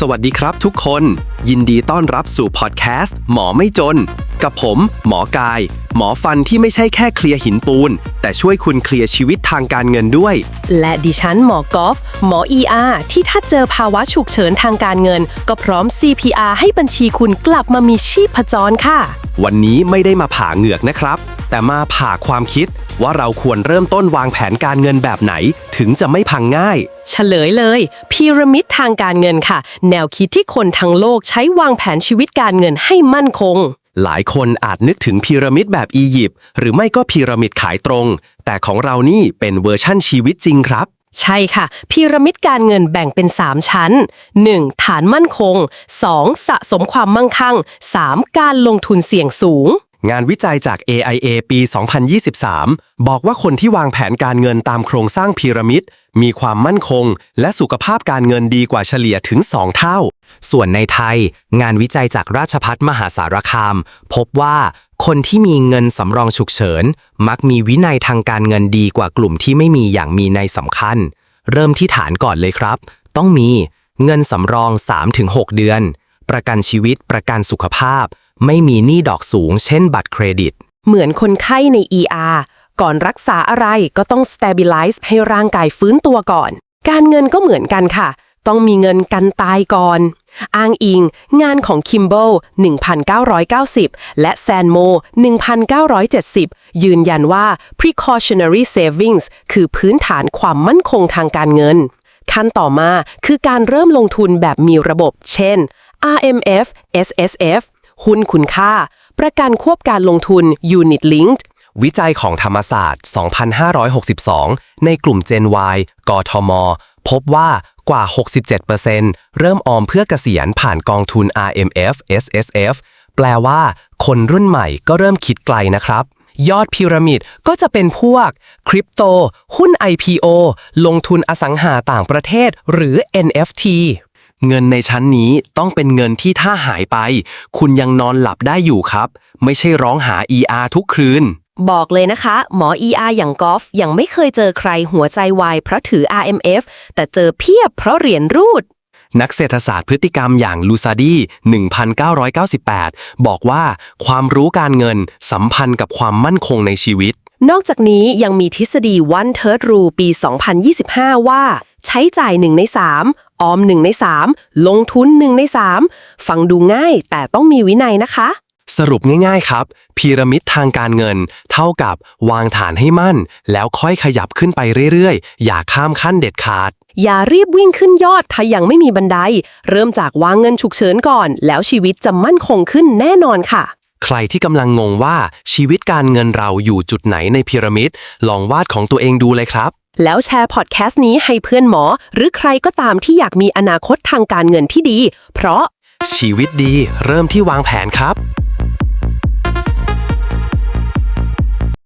สวัสดีครับทุกคน ยินดีต้อนรับสู่พอดแคสต์หมอไม่จน กับผม หมอกาย หมอฟันที่ไม่ใช่แค่เคลียร์หินปูน แต่ช่วยคุณเคลียร์ชีวิตทางการเงินด้วย และดิฉันหมอกอล์ฟหมอ ER ที่ถ้าเจอภาวะฉุกเฉินทางการเงิน ก็พร้อม CPR ให้บัญชีคุณกลับมามีชีพจรค่ะ วันนี้ไม่ได้มาผ่าเหงือกนะครับ แต่มาผ่าความคิดว่าเราควรเริ่มต้นวางแผนการเงินแบบไหน ถึงจะไม่พังง่าย เฉลยเลยพีระมิดทางการเงินค่ะ แนวคิดที่คนทั้งโลกใช้วางแผนชีวิตการเงินให้มั่นคง หลายคนอาจนึกถึงพีระมิดแบบอียิปต์หรือไม่ก็พีระมิดขายตรง แต่ของเรานี่เป็นเวอร์ชั่นชีวิตจริงครับ ใช่ค่ะ พีระมิดการเงินแบ่งเป็น 3 ชั้น 1. ฐานมั่นคง 2. สะสมความมั่งคั่ง 3. การลงทุนเสี่ยงสูง งานวิจัยจาก AIA ปี 2023 บอกว่าคนที่วางแผนการเงินตามโครงสร้างพีระมิด มีความมั่นคง และสุขภาพการเงินดีกว่าเฉลี่ยถึง 2 เท่า ส่วนในไทย งานวิจัยจากราชพัฒมหาสารคาม พบว่าคนที่มีเงินสำรองฉุกเฉิน มักมีวินัยทางการเงินดีกว่ากลุ่มที่ไม่มีอย่างมีในสำคัญ เริ่มที่ฐานก่อนเลยครับ ต้องมีเงินสำรอง 3-6 เดือน ประกันชีวิตประกันสุขภาพ ไม่มีหนี้ดอกสูง เช่น บัตรเครดิต เหมือนคนไข้ใน ER ก่อนรักษาอะไรก็ต้อง stabilize ให้ร่างกายฟื้นตัวก่อน การเงินก็เหมือนกันค่ะ ต้องมีเงินกันตายก่อน อ้างอิง งานของ Kimball 1990 และ Sanmo 1970 ยืนยันว่า precautionary savings คือพื้นฐานความมั่นคงทางการเงิน ขั้นต่อมาคือการเริ่มลงทุนแบบมีระบบ เช่น RMF SSF หุ้นคุณค่า ประกันควบการลงทุน Unit Linked วิจัยของธรรมศาสตร์ 2562 ในกลุ่ม Gen Y กทม พบว่า กว่า 67%เริ่มออมเพื่อเกษียณผ่านกองทุน RMF SSF แปลว่า คนรุ่นใหม่ก็เริ่มคิดไกลนะครับ ยอดพีระมิดก็จะเป็นพวกคริปโต หุ้น IPO ลงทุนอสังหาต่างประเทศ หรือ NFT เงินในชั้นนี้ต้องเป็นเงินที่ถ้าหายไป คุณยังนอนหลับได้อยู่ครับ ไม่ใช่ร้องหา ER ทุกคืน บอกเลยนะคะ หมอ ER อย่างกอล์ฟยังไม่เคยเจอใครหัวใจวายเพราะถือ RMF แต่เจอเพียบเพราะเหรียญรูด นักเศรษฐศาสตร์พฤติกรรมอย่างลูซาดี 1998 บอกว่าความรู้การเงินสัมพันธ์กับความมั่นคงในชีวิต นอกจากนี้ยังมีทฤษฎี One Third Rule ปี 2025 ว่า ใช้จ่าย1ใน3ออม1ใน3ลงทุน1ใน3ฟังดูง่ายแต่ต้องมีวินัยนะคะ สรุปง่ายๆครับ พีระมิดทางการเงิน เท่ากับวางฐานให้มั่น แล้วค่อยขยับขึ้นไปเรื่อยๆ อย่าข้ามขั้นเด็ดขาด อย่ารีบวิ่งขึ้นยอดถ้ายังไม่มีบันได เริ่มจากวางเงินฉุกเฉินก่อน แล้วชีวิตจะมั่นคงขึ้นแน่นอนค่ะ ใครที่กำลังงงว่าชีวิตการเงินเราอยู่จุดไหนในพีระมิด ลองวาดของตัวเองดูเลยครับ แล้วแชร์พอดแคสต์นี้ให้เพื่อนหมอ หรือใครก็ตามที่อยากมีอนาคตทางการเงินที่ดี เพราะชีวิตดีเริ่มที่วางแผนครับ